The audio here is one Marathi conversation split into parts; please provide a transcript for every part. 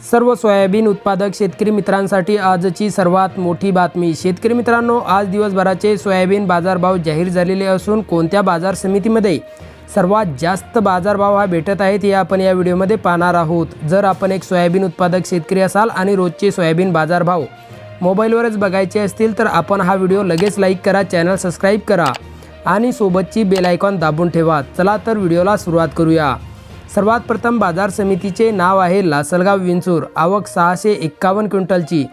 सर्व सोयाबीन उत्पादक शेतकरी मित्रांसाठी आजची सर्वात मोठी बातमी. शेतकरी मित्रांनो आज दिवसभराचे सोयाबीन बाजारभाव जाहीर झालेले असून कोणत्या बाजार समितीमध्ये सर्वात जास्त बाजारभाव हा भेटत आहेत हे आपण या व्हिडिओमध्ये पाहणार आहोत. जर आपण एक सोयाबीन उत्पादक शेतकरी असाल आणि रोजचे सोयाबीन बाजारभाव मोबाईलवरच बघायचे असतील तर आपण हा व्हिडिओ लगेच लाईक करा चॅनल सबस्क्राईब करा आणि सोबतची बेल आयकॉन दाबून ठेवा. चला तर व्हिडिओला सुरुवात करूया. सर्वात प्रथम बाजार समितीचे नाव आहे लासलगाव विंचूर. आवक सहाशे एक्कावन्न क्विंटलची.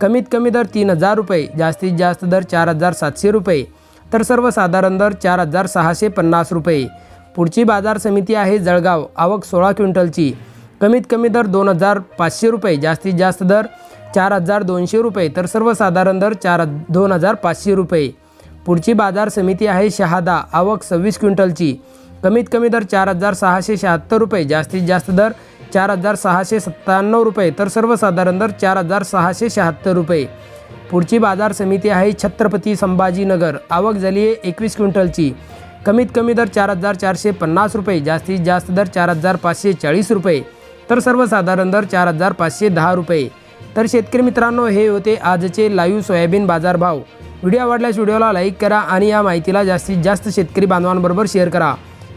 कमीत कमी दर तीन हजार रुपये जास्तीत जास्त दर चार हजार सातशे रुपये तर सर्वसाधारण दर चार हजार सहाशे पन्नास रुपये. पुढची बाजार समिती आहे जळगाव. आवक सोळा क्विंटलची. कमीत कमी दर दोन हजार पाचशे रुपये जास्तीत जास्त दर चार हजार दोनशे रुपये तर सर्वसाधारण दर चार दोन हजार पाचशे रुपये. पुढची बाजार समिती आहे शहादा. आवक सव्वीस क्विंटलची. कमीत कमी दर चार हजार सहाशे शहात्तर रुपये जास्तीत जास्त दर चार हजार सहाशे सत्त्याण्णव रुपये तर सर्वसाधारण दर चार हजार सहाशे शहात्तर रुपये. पुढची बाजार समिती आहे छत्रपती संभाजीनगर. आवक झाली आहे एकवीस क्विंटलची. कमीत कमी दर चार हजार चारशे पन्नास रुपये जास्तीत जास्त दर चार हजार पाचशे चाळीस रुपये तर सर्वसाधारण दर चार हजार पाचशे दहा रुपये. तर शेतकरी मित्रांनो हे होते आजचे लाईव्ह सोयाबीन बाजारभाव. व्हिडिओ आवडल्यास व्हिडिओला लाईक करा आणि या माहितीला जास्तीत जास्त शेतकरी बांधवांबरोबर शेअर करा.